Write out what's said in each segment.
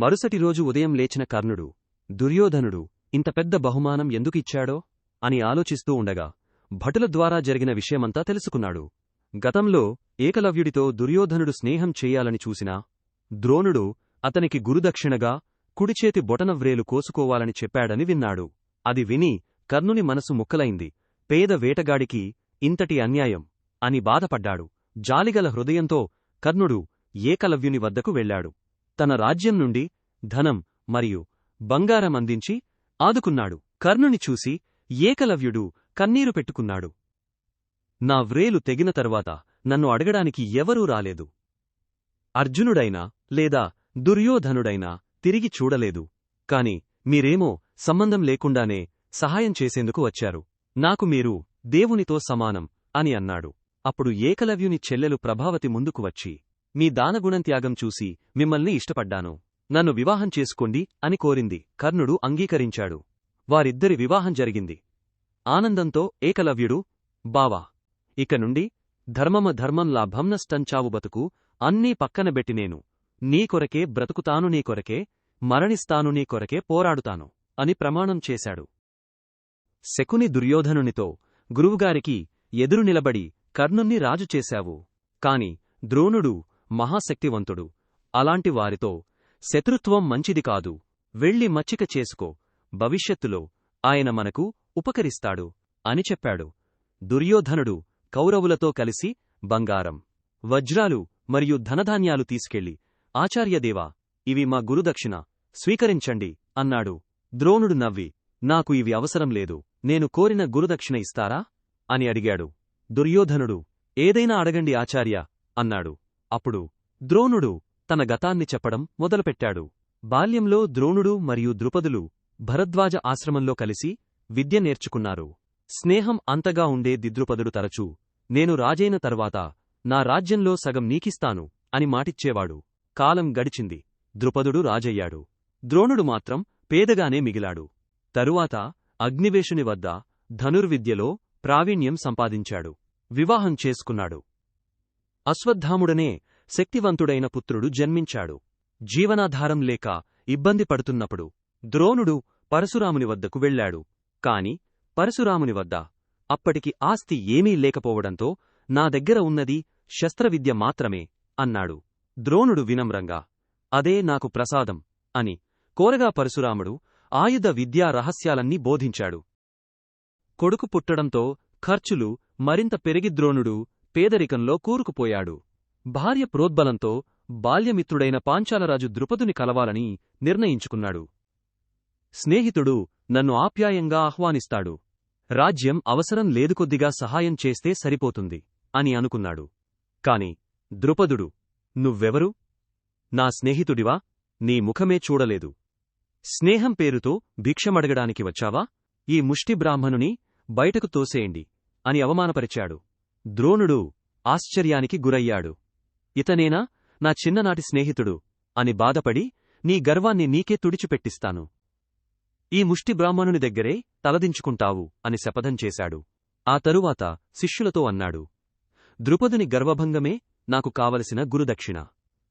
మరుసటి రోజు ఉదయం లేచిన కర్ణుడు దుర్యోధనుడు ఇంత పెద్ద బహుమానం ఎందుకిచ్చాడో అని ఆలోచిస్తూ ఉండగా భటుల ద్వారా జరిగిన విషయమంతా తెలుసుకున్నాడు. గతంలో ఏకలవ్యుడితో దుర్యోధనుడు స్నేహం చెయ్యాలని చూసినా ద్రోణుడు అతనికి గురుదక్షిణగా కుడిచేతి బొటనవ్రేలు కోసుకోవాలని చెప్పాడని విన్నాడు. అది విని కర్ణుని మనసు ముక్కలైంది. పేద వేటగాడికి ఇంతటి అన్యాయం అని బాధపడ్డాడు. జాలిగల హృదయంతో కర్ణుడు ఏకలవ్యుని వద్దకు వెళ్ళాడు. తన రాజ్యం నుండి ధనం మరియు బంగారం అందించి ఆదుకున్నాడు. కర్ణుని చూసి ఏకలవ్యుడు కన్నీరు పెట్టుకున్నాడు. నా వ్రేలు తెగిన తరువాత నన్ను అడగడానికి ఎవరూ రాలేదు. అర్జునుడైనా లేదా దుర్యోధనుడైనా తిరిగి చూడలేదు. కాని మీరేమో సంబంధం లేకుండానే సహాయం చేసేందుకు వచ్చారు. నాకు మీరు దేవునితో సమానం అని అన్నాడు. అప్పుడు ఏకలవ్యుని చెల్లెలు ప్రభావతి ముందుకు వచ్చి మీ దానగుణం త్యాగం చూసి మిమ్మల్ని ఇష్టపడ్డాను. నన్ను వివాహం చేసుకోండి అని కోరింది. కర్ణుడు అంగీకరించాడు. వారిద్దరి వివాహం జరిగింది. ఆనందంతో ఏకలవ్యుడు బావా ఇక నుండి ధర్మమ ధర్మం లాభం నష్టంచావు బతుకు అన్నీ పక్కనబెట్టి నేను. నీ కొరకే బ్రతుకుతాను నీ కొరకే మరణిస్తాను నీ కొరకే పోరాడుతాను అని ప్రమాణం చేశాడు. శకుని దుర్యోధనునితో గురువుగారికి ఎదురు నిలబడి కర్ణుణ్ణి రాజు చేశావు. కాని ద్రోణుడు మహాశక్తివంతుడు. అలాంటి వారితో శత్రుత్వం మంచిది కాదు. వెళ్ళి మచ్చిక చేసుకో. భవిష్యత్తులో ఆయన మనకు ఉపకరిస్తాడు అని చెప్పాడు. దుర్యోధనుడు కౌరవులతో కలిసి బంగారం వజ్రాలు మరియు ధనధాన్యాలు తీసుకెళ్ళి ఆచార్యదేవా ఇవి మా గురుదక్షిణ స్వీకరించండి అన్నాడు. ద్రోణుడు నవ్వి నాకు ఇవి అవసరం లేదు నేను కోరిన గురుదక్షిణ ఇస్తారా? అని అడిగాడు. దుర్యోధనుడు ఏదైనా అడగండి ఆచార్య అన్నాడు. అప్పుడు ద్రోణుడు తన గతాన్ని చెప్పడం మొదలుపెట్టాడు. బాల్యంలో ద్రోణుడు మరియు ద్రుపదులు భరద్వాజ ఆశ్రమంలో కలిసి విద్య నేర్చుకున్నారు. స్నేహం అంతగా ఉండే దిద్రుపదుడు తరచూ నేను రాజైన తర్వాత నా రాజ్యంలో సగం నీకిస్తాను అని మాటిచ్చేవాడు. కాలం గడిచింది. ద్రుపదుడు రాజయ్యాడు. ద్రోణుడు మాత్రం పేదగానే మిగిలాడు. తరువాత అగ్నివేశుని వద్ద ధనుర్విద్యలో ప్రావీణ్యం సంపాదించాడు. వివాహం చేసుకున్నాడు. అశ్వత్థాముడనే శక్తివంతుడైన పుత్రుడు జన్మించాడు. జీవనాధారం లేక ఇబ్బంది పడుతున్నప్పుడు ద్రోణుడు పరశురాముని వద్దకు వెళ్ళాడు. కాని పరశురాముని వద్ద అప్పటికి ఆస్తి ఏమీ లేకపోవడంతో నా దగ్గర ఉన్నది శస్త్రవిద్య మాత్రమే అన్నాడు. ద్రోణుడు వినమ్రంగా అదే నాకు ప్రసాదం అని కోరగా పరశురాముడు ఆయుధ విద్యా రహస్యాలన్నీ బోధించాడు. కొడుకు పుట్టడంతో ఖర్చులు మరింత పెరిగి ద్రోణుడు పేదరికంలో కూరుకుపోయాడు. భార్య ప్రోద్బలంతో బాల్యమిత్రుడైన పాంచాలరాజు ద్రుపదుని కలవాలని నిర్ణయించుకున్నాడు. స్నేహితుడు నన్ను ఆప్యాయంగా ఆహ్వానిస్తాడు. రాజ్యం అవసరం లేదుకొద్దిగా సహాయం చేస్తే సరిపోతుంది అని అనుకున్నాడు. కాని ద్రుపదుడు నువ్వెవరు? నా స్నేహితుడివా? నీ ముఖమే చూడలేదు. స్నేహం పేరుతో భిక్షమడగడానికి వచ్చావా? ఈ ముష్టి బ్రాహ్మణుని బయటకు తోసేయండి అని అవమానపరిచాడు. ద్రోణుడు ఆశ్చర్యానికి గురయ్యాడు. ఇతనేనా? నా చిన్ననాటి స్నేహితుడు అని బాధపడి నీ గర్వాన్ని నీకే తుడిచిపెట్టిస్తాను. ఈ ముష్టి బ్రాహ్మణుని దగ్గరే తలదించుకుంటావు అని శపథం చేశాడు. ఆ తరువాత శిష్యులతో అన్నాడు ద్రుపదుని గర్వభంగమే నాకు కావలసిన గురుదక్షిణ.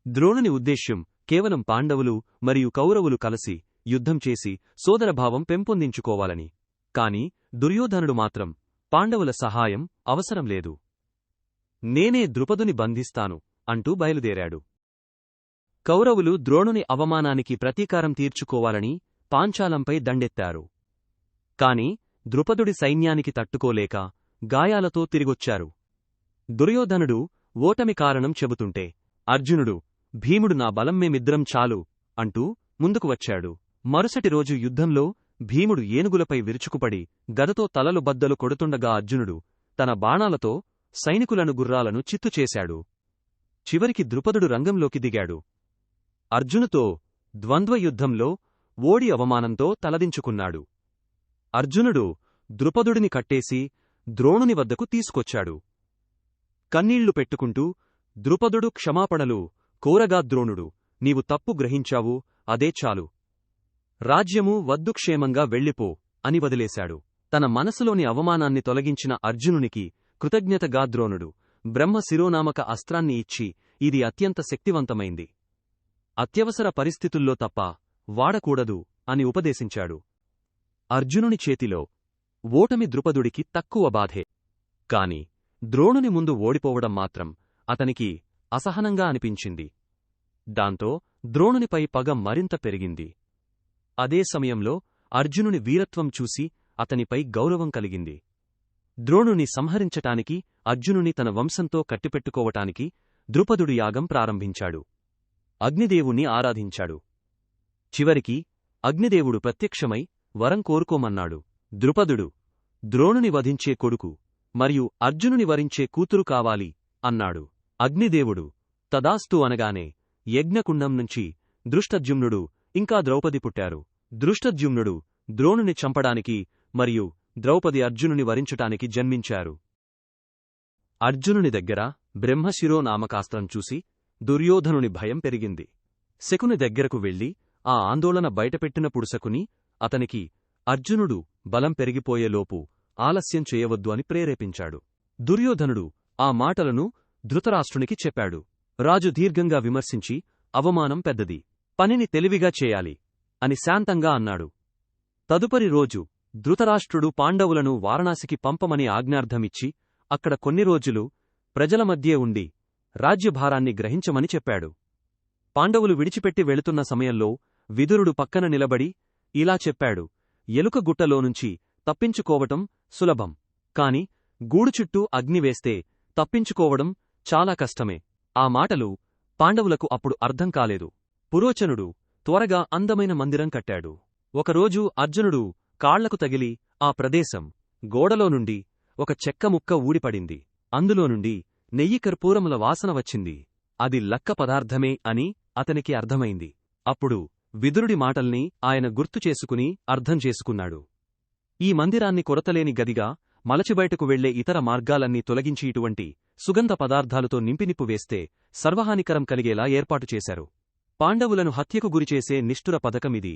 ద్రోణుని ఉద్దేశ్యం కేవలం పాండవులు మరియు కౌరవులు కలసి యుద్ధం చేసి సోదరభావం పెంపొందించుకోవాలని. కాని దుర్యోధనుడు మాత్రం పాండవుల సహాయం అవసరం లేదు. నేనే ద్రుపదుని బంధిస్తాను అంటూ బయలుదేరాడు. కౌరవులు ద్రోణుని అవమానానికి ప్రతీకారం తీర్చుకోవాలని పాంచాలంపై దండెత్తారు. కాని ద్రుపదుడి సైన్యానికి తట్టుకోలేక గాయాలతో తిరిగొచ్చారు. దుర్యోధనుడు ఓటమి కారణం చెబుతుంటే అర్జునుడు భీముడు నా బలం మేమిద్దరం చాలు అంటూ ముందుకు వచ్చాడు. మరుసటి రోజు యుద్ధంలో భీముడు ఏనుగులపై విరుచుకుపడి గదతో తలలు బద్దలు కొడుతుండగా అర్జునుడు తన బాణాలతో సైనికులను గుర్రాలను చిత్తు చేశాడు. చివరికి ద్రుపదుడు రంగంలోకి దిగాడు. అర్జునుతో ద్వంద్వయుద్ధంలో ఓడి అవమానంతో తలదించుకున్నాడు. అర్జునుడు ద్రుపదుడిని కట్టేసి ద్రోణుని వద్దకు తీసుకొచ్చాడు. కన్నీళ్ళు పెట్టుకుంటూ ద్రుపదుడు క్షమాపణలు కోరగా ద్రోణుడు నీవు తప్పు గ్రహించావు అదే చాలు. రాజ్యము వద్దు క్షేమంగా వెళ్ళిపో అని వదిలేశాడు. తన మనసులోని అవమానాన్ని తొలగించిన అర్జునునికి కృతజ్ఞతగా ద్రోణుడు బ్రహ్మ శిరోనామక అస్త్రాన్ని ఇచ్చి ఇది అత్యంత శక్తివంతమైంది. అత్యవసర పరిస్థితుల్లో తప్ప వాడకూడదు అని ఉపదేశించాడు. అర్జునుని చేతిలో ఓటమి ద్రుపదుడికి తక్కువ బాధే. కాని ద్రోణుని ముందు ఓడిపోవడం మాత్రం అతనికి అసహనంగా అనిపించింది. దాంతో ద్రోణునిపై పగ మరింత పెరిగింది. అదే సమయంలో అర్జునుని వీరత్వం చూసి అతనిపై గౌరవం కలిగింది. ద్రోణుని సంహరించటానికి అర్జునుని తన వంశంతో కట్టిపెట్టుకోవటానికి ద్రుపదుడు యాగం ప్రారంభించాడు. అగ్నిదేవుణ్ణి ఆరాధించాడు. చివరికి అగ్నిదేవుడు ప్రత్యక్షమై వరం కోరుకోమన్నాడు. ద్రుపదుడు ద్రోణుని వధించే కొడుకు మరియు అర్జునుని వరించే కూతురు కావాలి అన్నాడు. అగ్నిదేవుడు తదాస్తు అనగానే యజ్ఞకుండం నుంచి దృష్టద్యుమ్నుడు ఇంకా ద్రౌపది పుట్టారు. దృష్టద్యుమ్నుడు ద్రోణుని చంపడానికి మరియు ద్రౌపది అర్జునుని వరించటానికి జన్మించారు. అర్జునుని దగ్గర బ్రహ్మశిరో నామకాస్త్రం చూసి దుర్యోధనుని భయం పెరిగింది. శకుని దగ్గరకు వెళ్ళి ఆ ఆందోళన బయటపెట్టినప్పుడు శకుని అతనికి అర్జునుడు బలం పెరిగిపోయేలోపు ఆలస్యం చేయవద్దు అని ప్రేరేపించాడు. దుర్యోధనుడు ఆ మాటలను ధృతరాష్ట్రునికి చెప్పాడు. రాజు దీర్ఘంగా విమర్శించి అవమానం పెద్దది. పనిని తెలివిగా చేయాలి అని శాంతంగా అన్నాడు. తదుపరి రోజు ధృతరాష్ట్రుడు పాండవులను వారణాసికి పంపమని ఆజ్ఞార్థమిచ్చి అక్కడ కొన్ని రోజులు ప్రజల మధ్యే ఉండి రాజ్యభారాన్ని గ్రహించమని చెప్పాడు. పాండవులు విడిచిపెట్టి వెళుతున్న సమయంలో విదురుడు పక్కన నిలబడి ఇలా చెప్పాడు ఎలుక గుట్టలోనుంచి తప్పించుకోవటం సులభం కాని గూడు చుట్టూ అగ్ని వేస్తే తప్పించుకోవడం చాలా కష్టమే. ఆ మాటలు పాండవులకు అప్పుడు అర్థం కాలేదు. పురోచనుడు త్వరగా అందమైన మందిరం కట్టాడు. ఒకరోజు అర్జునుడు కాళ్ళకు తగిలి ఆ ప్రదేశం గోడలో నుండి ఒక చెక్క ముక్క ఊడిపడింది. అందులో నుండి నెయ్యి కర్పూరముల వాసన వచ్చింది. అది లక్క పదార్థమే అని అతనికి అర్థమైంది. అప్పుడు విదురుడి మాటల్ని ఆయన గుర్తు చేసుకుని అర్థం చేసుకున్నాడు. ఈ మందిరాన్ని కొరతలేని గదిగా మలచిబయటకు వెళ్ళే ఇతర మార్గాలన్నీ తొలగించి ఇటువంటి సుగంధ పదార్థాలతో నింపినిప్పు వేస్తే సర్వహానికరం కలిగేలా ఏర్పాటు చేశారు. పాండవులను హత్యకు గురిచేసే నిష్ఠుర పథకమిది.